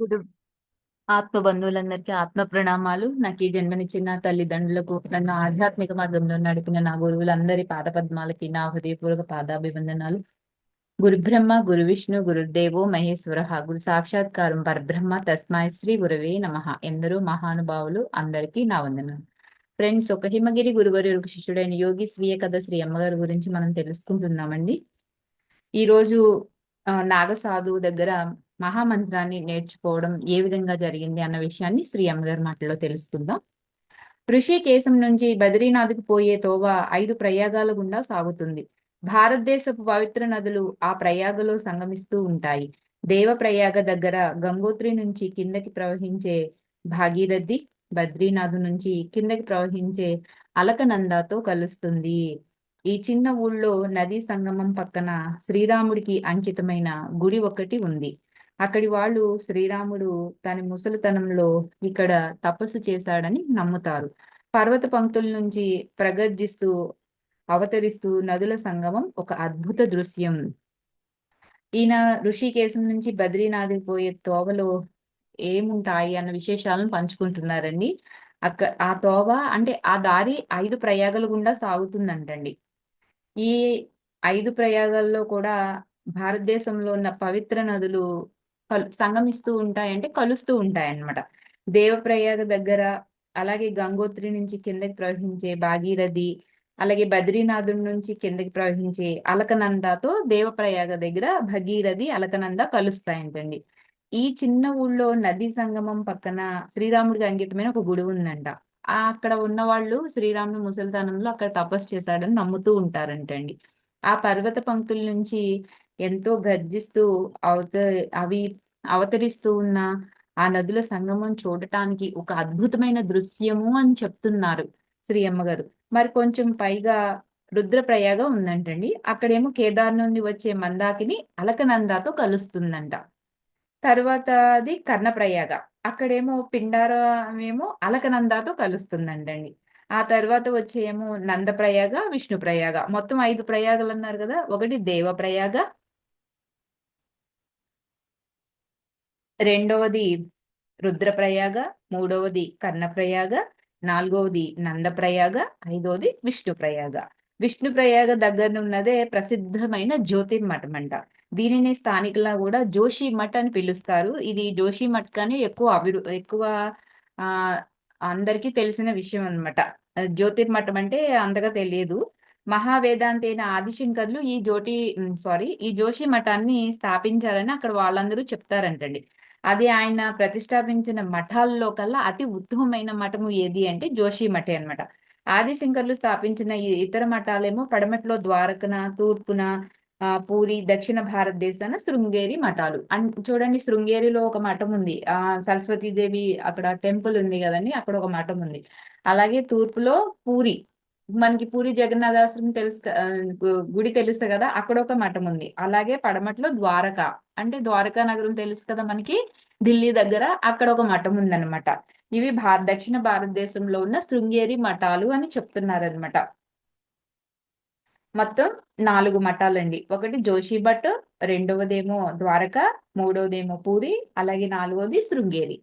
కుటు ఆత్మ బంధువులందరికీ ఆత్మ ప్రణామాలు నాకు ఈ జన్మనిచ్చిన తల్లిదండ్రులకు నన్ను ఆధ్యాత్మిక మార్గంలో నడిపిన నా గురువులందరి పాద పద్మాలకి నా హృదయపూర్వక పాదాభివందనాలు. గురు బ్రహ్మ గురు విష్ణు గురుదేవో మహేశ్వర గురు సాక్షాత్కారం పరబ్రహ్మ తస్మాయ్ శ్రీ గురవే నమ. ఎందరూ మహానుభావులు అందరికీ నా వందనాలు. ఫ్రెండ్స్ ఒక హిమగిరి గురువరు శిష్యుడైన యోగి స్వీయ కథ శ్రీ అమ్మగారి గురించి మనం తెలుసుకుంటున్నామండి. ఈ రోజు ఆ, నాగసాధువు దగ్గర మహామంత్రాన్ని నేర్చుకోవడం ఏ విధంగా జరిగింది అన్న విషయాన్ని శ్రీ అమ్మగారి మాటలో తెలుసుకుందాం. ఋషికేశం నుంచి బద్రీనాథ్కు పోయే తోవ ఐదు ప్రయాగాల గుండా సాగుతుంది. భారతదేశపు పవిత్ర నదులు ఆ ప్రయాగలో సంగమిస్తూ ఉంటాయి. దేవ ప్రయాగ దగ్గర గంగోత్రి నుంచి కిందకి ప్రవహించే భాగీరథి బద్రీనాథ్ నుంచి కిందకి ప్రవహించే అలకనందాతో కలుస్తుంది. ఈ చిన్న ఊళ్ళో నదీ సంగమం పక్కన శ్రీరాముడికి అంకితమైన గుడి ఒకటి ఉంది. అక్కడి వాళ్ళు శ్రీరాముడు తన ముసలితనంలో ఇక్కడ తపస్సు చేశాడని నమ్ముతారు. పర్వత పంక్తుల నుంచి ప్రగర్జిస్తూ అవతరిస్తూ నదుల సంగమం ఒక అద్భుత దృశ్యం. ఈయన ఋషికేశం నుంచి బద్రీనాథ్ పోయే తోవలో ఏముంటాయి అన్న విశేషాలను పంచుకుంటున్నారండి. అక్క ఆ తోవ అంటే ఆ దారి ఐదు ప్రయాగల గుండా సాగుతుందంటండి. ఈ ఐదు ప్రయాగాల్లో కూడా భారతదేశంలో ఉన్న పవిత్ర నదులు సంగమిస్తూ ఉంటాయి అంటే కలుస్తూ ఉంటాయి అన్నమాట దేవప్రయాగ దగ్గర అలాగే గంగోత్రి నుంచి కిందకి ప్రవహించే భాగీరథి అలాగే బద్రీనాథుడి నుంచి కిందకి ప్రవహించే అలకనందతో దేవప్రయాగ దగ్గర భగీరథి అలకనంద కలుస్తాయంటండి. ఈ చిన్న ఊళ్ళో నదీ సంగమం పక్కన శ్రీరాముడికి అంకితమైన ఒక గుడి ఉందంట. ఆ అక్కడ ఉన్న వాళ్ళు శ్రీరాముడు ముసలితనంలో అక్కడ తపస్సు చేశాడని నమ్ముతూ ఉంటారంటండి. ఆ పర్వత పంక్తుల నుంచి ఎంతో గర్జిస్తూ అవత అవి అవతరిస్తూ ఉన్న ఆ నదుల సంగమం చూడటానికి ఒక అద్భుతమైన దృశ్యము అని చెప్తున్నారు శ్రీ అమ్మగారు మరి కొంచెం పైగా రుద్రప్రయాగ ఉందంటండి. అక్కడేమో కేదార్ నుండి వచ్చే మందాకిని అలకనందాతో కలుస్తుందంట. తర్వాత అది కర్ణప్రయాగ. అక్కడేమో పిండారమేమో అలకనందాతో కలుస్తుందంటండి. ఆ తర్వాత వచ్చేమో నందప్రయాగ విష్ణుప్రయాగ. మొత్తం ఐదు ప్రయాగలు అన్నారు కదా. ఒకటి దేవప్రయాగ రెండవది రుద్రప్రయాగ మూడవది కర్ణప్రయాగ నాలుగవది నందప్రయాగ ఐదవది విష్ణుప్రయాగ. విష్ణుప్రయాగ దగ్గర ఉన్నదే ప్రసిద్ధమైన జ్యోతిర్మఠం అంట దీనిని స్థానికులా కూడా జోషి మఠ్ అని పిలుస్తారు. ఇది జోషి మఠ్ కానీ ఎక్కువ అభివృ ఎక్కువ ఆ అందరికీ తెలిసిన విషయం అనమాట జ్యోతిర్మఠం అంటే అంతగా తెలియదు. మహావేదాంతైన ఆదిశంకర్లు ఈ జ్యోతి సారీ ఈ జోషి మఠాన్ని స్థాపించాలని అక్కడ వాళ్ళందరూ చెప్తారంటండి. అది ఆయన ప్రతిష్టాపించిన మఠాల్లో కల్లా అతి ఉత్తమమైన మఠము ఏది అంటే జోషి మఠే అన్నమాట. ఆదిశంకర్లు స్థాపించిన ఈ ఇతర మఠాలేమో పడమట్లో ద్వారకన తూర్పున ఆ పూరి దక్షిణ భారతదేశాన శృంగేరి మఠాలు. అన్ చూడండి శృంగేరిలో ఒక మఠం ఉంది. ఆ సరస్వతీదేవి అక్కడ టెంపుల్ ఉంది కదండి అక్కడ ఒక మఠం ఉంది. అలాగే తూర్పులో పూరి మనకి పూరి జగన్నాథాశ్రమం తెలుసు గుడి తెలుసు కదా అక్కడ ఒక మఠం ఉంది. అలాగే పడమట్లో ద్వారక. అంటే ద్వారకా నగరం తెలుసు కదా మనకి ఢిల్లీ దగ్గర అక్కడ ఒక మఠం ఉందన్నమాట. ఇవి భారత దక్షిణ భారతదేశంలో ఉన్న శృంగేరి మఠాలు అని చెప్తున్నారనమాట మొత్తం నాలుగు మఠాలండి. ఒకటి జోషి భట్ రెండవదేమో ద్వారక మూడవదేమో పూరి అలాగే నాలుగవది శృంగేరి.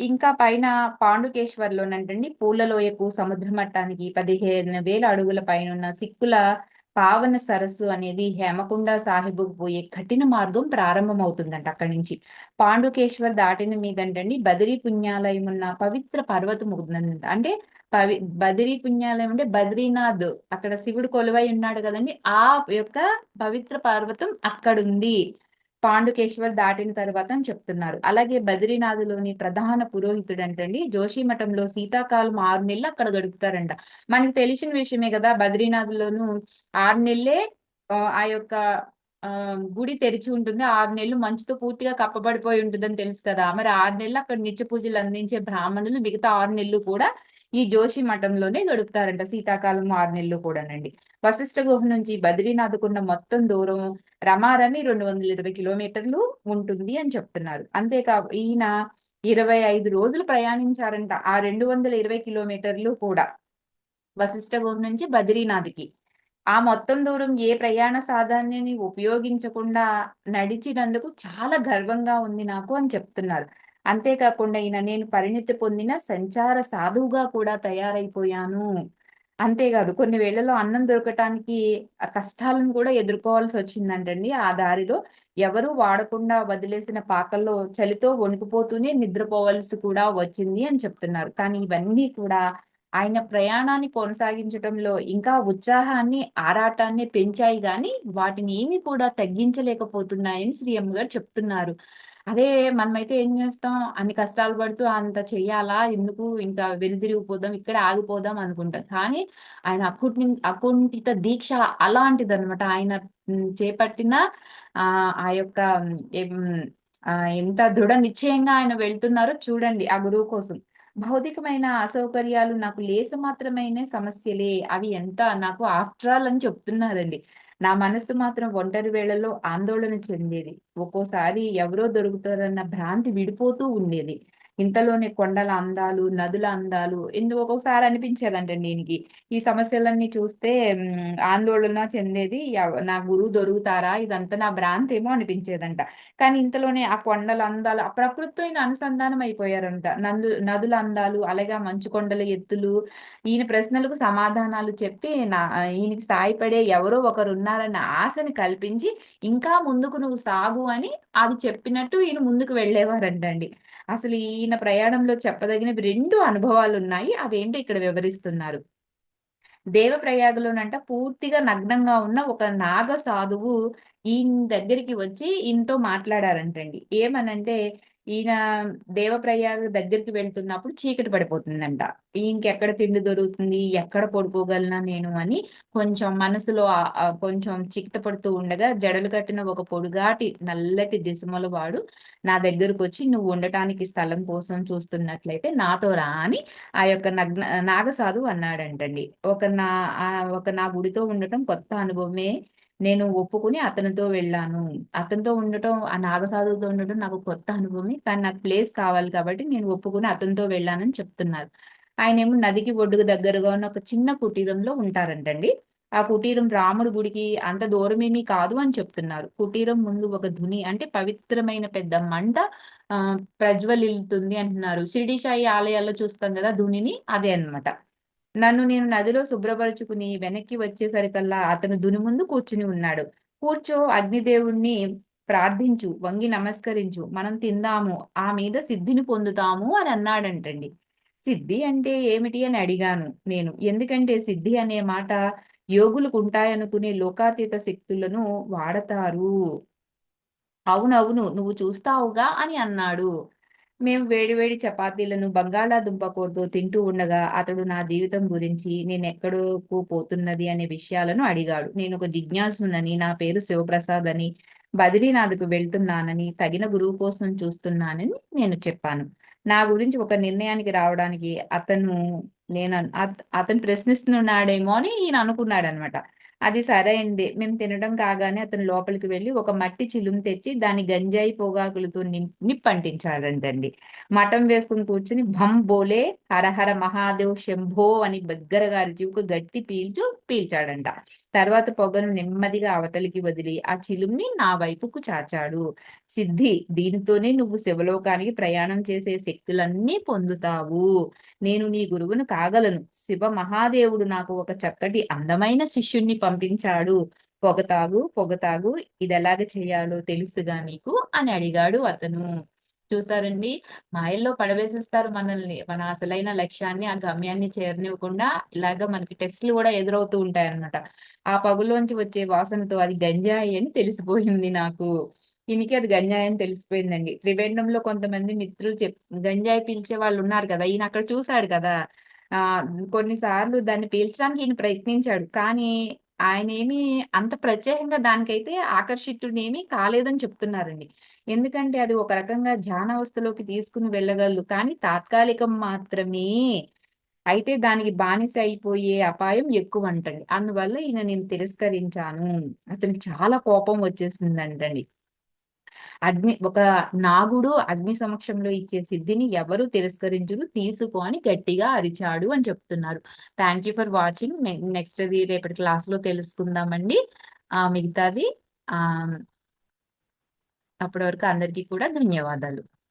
ఇంకా పైన పాండుకేశ్వర్లోనంటండి పూలలోయకు సముద్ర మట్టానికి పదిహేను వేల అడుగుల పైన ఉన్న సిక్కుల పావన సరస్సు అనేది హేమకొండ సాహిబుకు పోయే కఠిన మార్గం ప్రారంభమవుతుందంట అక్కడి నుంచి. పాండుకేశ్వర్ దాటిన మీదంటండి బదిరీ పుణ్యాలయం ఉన్న పవిత్ర పర్వతం ఉందంట. అంటే పవి బదిరీ పుణ్యాలయం అంటే బద్రీనాథ్ అక్కడ శివుడు కొలువై ఉన్నాడు కదండి ఆ యొక్క పవిత్ర పర్వతం అక్కడుంది. పాండుకేశ్వర్ దాటిన తర్వాత అని చెప్తున్నారు. అలాగే బద్రీనాథ్లోని ప్రధాన పురోహితుడు అంటండి జోషి మఠంలో శీతాకాలం ఆరు నెలలు అక్కడ గడుపుతారంట. మనకి తెలిసిన విషయమే కదా బద్రీనాథ్లోను ఆరు నెలలే ఆ ఆ యొక్క ఆ గుడి తెరిచి ఉంటుంది. ఆరు నెలలు మంచుతో పూర్తిగా కప్పబడిపోయి ఉంటుందని తెలుసు కదా. మరి ఆరు నెలలు అక్కడ నిత్య పూజలు అందించే బ్రాహ్మణులు మిగతా ఆరు నెలలు కూడా ఈ జోషి మఠంలోనే గడుపుతారంట శీతాకాలం ఆరు నెలలు కూడానండి. వశిష్ఠ గుహ నుంచి బద్రీనాథ్కున్న మొత్తం దూరం రమారమి రెండు వందల ఇరవై కిలోమీటర్లు ఉంటుంది అని చెప్తున్నారు. అంతేకా ఈయన ఇరవై ఐదు రోజులు ప్రయాణించారంట ఆ రెండు వందల ఇరవై కిలోమీటర్లు కూడా వశిష్ఠ గుహ నుంచి బద్రీనాథ్కి. ఆ మొత్తం దూరం ఏ ప్రయాణ సాధాన్యని ఉపయోగించకుండా నడిచినందుకు చాలా గర్వంగా ఉంది నాకు అని చెప్తున్నారు. అంతేకాకుండా ఈయన నేను పరిణితి పొందిన సంచార సాధువుగా కూడా తయారైపోయాను. అంతేకాదు కొన్ని వేళల్లో అన్నం దొరకటానికి కష్టాలను కూడా ఎదుర్కోవాల్సి వచ్చిందంటండి. ఆ దారిలో ఎవరు వాడకుండా వదిలేసిన పాకల్లో చలితో వణికిపోతూనే నిద్రపోవాల్సి కూడా వచ్చింది అని చెప్తున్నారు. కానీ ఇవన్నీ కూడా ఆయన ప్రయాణాన్ని కొనసాగించడంలో ఇంకా ఉత్సాహాన్ని ఆరాటాన్ని పెంచాయి కానీ వాటిని ఏమి కూడా తగ్గించలేకపోతున్నాయని శ్రీ అమ్మ గారు చెప్తున్నారు. అదే మనమైతే ఏం చేస్తాం? అన్ని కష్టాలు పడుతూ అంత చెయ్యాలా? ఎందుకు ఇంకా వెనుదిరిగిపోదాం ఇక్కడ ఆగిపోదాం అనుకుంటాం కానీ ఆయన అకుంఠి అకుంఠిత దీక్ష అలాంటిది అనమాట ఆయన చేపట్టిన ఆ ఆ యొక్క ఎంత దృఢ నిశ్చయంగా ఆయన వెళ్తున్నారో చూడండి ఆ గురువు కోసం. భౌతికమైన అసౌకర్యాలు నాకు లేస మాత్రమైన సమస్యలే. అవి ఎంత నాకు ఆఫ్టర్ ఆల్ అని చెప్తున్నారండి. నా మనసు మాత్రం ఒంటరి వేళల్లో ఆందోళన చెందేది. ఒక్కోసారి ఎవరో దొరుకుతారన్న భ్రాంతి విడిపోతూ ఉండేది. ఇంతలోనే కొండల అందాలు నదుల అందాలు ఎందుకు ఒక్కొక్కసారి అనిపించేదంటే దీనికి. ఈ సమస్యలన్నీ చూస్తే ఆందోళన చెందేది నా గురువు దొరుకుతారా? ఇదంతా నా భ్రాంతి ఏమో అనిపించేదంట. కానీ ఇంతలోనే ఆ కొండల అందాలు ఆ ప్రకృతితో ఈయన అనుసంధానం అయిపోయారంట. నందు నదుల అందాలు అలాగే మంచు కొండల ఎత్తులు ఈయన ప్రశ్నలకు సమాధానాలు చెప్పి నా ఈయనకి సాయపడే ఎవరో ఒకరు ఉన్నారన్న ఆశని కల్పించి ఇంకా ముందుకు నువ్వు సాగు అని అవి చెప్పినట్టు ఈయన ముందుకు వెళ్ళేవారంటండి. అసలు ఈయన ప్రయాణంలో చెప్పదగినవి రెండు అనుభవాలు ఉన్నాయి అవేంటో ఇక్కడ వివరిస్తున్నారు. దేవప్రయాగలోనంట పూర్తిగా నగ్నంగా ఉన్న ఒక నాగ సాధువు ఈయన దగ్గరికి వచ్చి ఈయనతో మాట్లాడారంటండి. ఏమనంటే ఈయన దేవప్రయాగ దగ్గరికి వెళ్తున్నప్పుడు చీకటి పడిపోతుందంట. ఇంకెక్కడ తిండి దొరుకుతుంది? ఎక్కడ పడుకోగలనా నేను? అని కొంచెం మనసులో ఆ- కొంచెం చిక్త పడుతూ ఉండగా జడలు కట్టిన ఒక పొడుగాటి నల్లటి దిశమల వాడు నా దగ్గరకు వచ్చి నువ్వు ఉండటానికి స్థలం కోసం చూస్తున్నట్లయితే నాతో రా అని ఆ యొక్క నగ్న నాగసాధు అన్నాడంటండి. ఒక నా ఆ ఒక నా గుడితో ఉండటం కొత్త అనుభవమే నేను ఒప్పుకుని అతనితో వెళ్ళాను. అతనితో ఉండటం ఆ నాగసాధువుతో ఉండటం నాకు కొత్త అనుభవమే. కానీ నాకు ప్లేస్ కావాలి కాబట్టి నేను ఒప్పుకుని అతనితో వెళ్ళానని చెప్తున్నారు. ఆయన ఏమో నదికి ఒడ్డుకు దగ్గరగా ఉన్న ఒక చిన్న కుటీరంలో ఉంటారంటండి. ఆ కుటీరం రాముడి గుడికి అంత దూరమేమీ కాదు అని చెప్తున్నారు. కుటీరం ముందు ఒక ధుని అంటే పవిత్రమైన పెద్ద మంట ఆ ప్రజ్వలిల్లుతుంది అంటున్నారు. షిరిడి సాయి ఆలయాల్లో చూస్తాం కదా ధునిని అదే అన్నమాట. నన్ను నేను నదిలో శుభ్రపరుచుకుని వెనక్కి వచ్చేసరికల్లా అతను దుని ముందు కూర్చుని ఉన్నాడు. కూర్చో అగ్నిదేవుణ్ణి ప్రార్థించు వంగి నమస్కరించు మనం తిందాము ఆ మీద సిద్ధిని పొందుతాము అని అన్నాడంటండి. సిద్ధి అంటే ఏమిటి అని అడిగాను నేను. ఎందుకంటే సిద్ధి అనే మాట యోగులకు ఉంటాయనుకునే లోకాతీత శక్తులను వాడతారు. అవునవును నువ్వు చూస్తావుగా అని అన్నాడు. మేము వేడివేడి చపాతీలను బంగాళాదుంప కూరతో తింటూ ఉండగా అతడు నా జీవితం గురించి నేను ఎక్కడకు పోతున్నది అనే విషయాలను అడిగాడు. నేను ఒక జిజ్ఞాసునని నా పేరు శివప్రసాద్ అని బద్రీనాథ్కు వెళ్తున్నానని తగిన గురువు కోసం చూస్తున్నానని నేను చెప్పాను. నా గురించి ఒక నిర్ణయానికి రావడానికి అతను నేను అతను ప్రశ్నిస్తున్నాడేమో అని ఈయన అనుకున్నాడు అనమాట అది సరే అండి. మేము తినడం కాగానే అతను లోపలికి వెళ్ళి ఒక మట్టి చిలుము తెచ్చి దాని గంజాయి పొగాకులతో నిం- నిప్పంటించాడంటండి మఠం వేసుకుని కూర్చుని భం బోలే హరహర మహాదేవ్ శంభో అని బిగ్గరగా అరిచి ఒక గట్టి పీల్చు పీల్చాడంట. తర్వాత పొగను నెమ్మదిగా అవతలికి వదిలి ఆ చిలుంని నా వైపుకు చాచాడు. సిద్ధి దీనితోనే నువ్వు శివలోకానికి ప్రయాణం చేసే శక్తులన్నీ పొందుతావు. నేను నీ గురువును కాగలను. శివ మహాదేవుడు నాకు ఒక చక్కటి అందమైన శిష్యుణ్ణి పంపించాడు. పొగతాగు పొగతాగు ఇది ఎలాగ చేయాలో తెలుసుగా నీకు? అని అడిగాడు అతను. చూసారండి మాయల్లో పడవేసేస్తారు మనల్ని. మన అసలైన లక్ష్యాన్ని ఆ గమ్యాన్ని చేరనివ్వకుండా ఇలాగ మనకి టెస్టులు కూడా ఎదురవుతూ ఉంటాయన్నమాట. ఆ పగులోంచి వచ్చే వాసనతో అది గంజాయి అని తెలిసిపోయింది నాకు. ఈయనకి అది గంజాయి అని తెలిసిపోయిందండి. త్రివేంద్రంలో కొంతమంది మిత్రులు చెప్ గంజాయి పీల్చే వాళ్ళు ఉన్నారు కదా ఈయన అక్కడ చూశాడు కదా. ఆ కొన్నిసార్లు దాన్ని పీల్చడానికి ఈయన ప్రయత్నించాడు. కానీ ఆయనేమి అంత ప్రత్యేకంగా దానికైతే ఆకర్షితుడేమీ కాలేదని చెప్తున్నారండి. ఎందుకంటే అది ఒక రకంగా ధ్యానావస్థలోకి తీసుకుని వెళ్ళగలదు. కానీ తాత్కాలికం మాత్రమే అయితే దానికి బానిస అయిపోయే అపాయం ఎక్కువ అంటండి అందువల్ల ఈయన నేను తిరస్కరించాను. అతనికి చాలా కోపం వచ్చేసిందంటండి. అగ్ని ఒక నాగుడు అగ్ని సమక్షంలో ఇచ్చే సిద్ధిని ఎవరు తిరస్కరించును తీసుకో అని గట్టిగా అరిచాడు అని చెప్తున్నారు. Thank you for watching next అది రేపటి క్లాస్లో తెలుసుకుందామండి. ఆ మిగతాది ఆ అప్పటి వరకు అందరికీ కూడా ధన్యవాదాలు.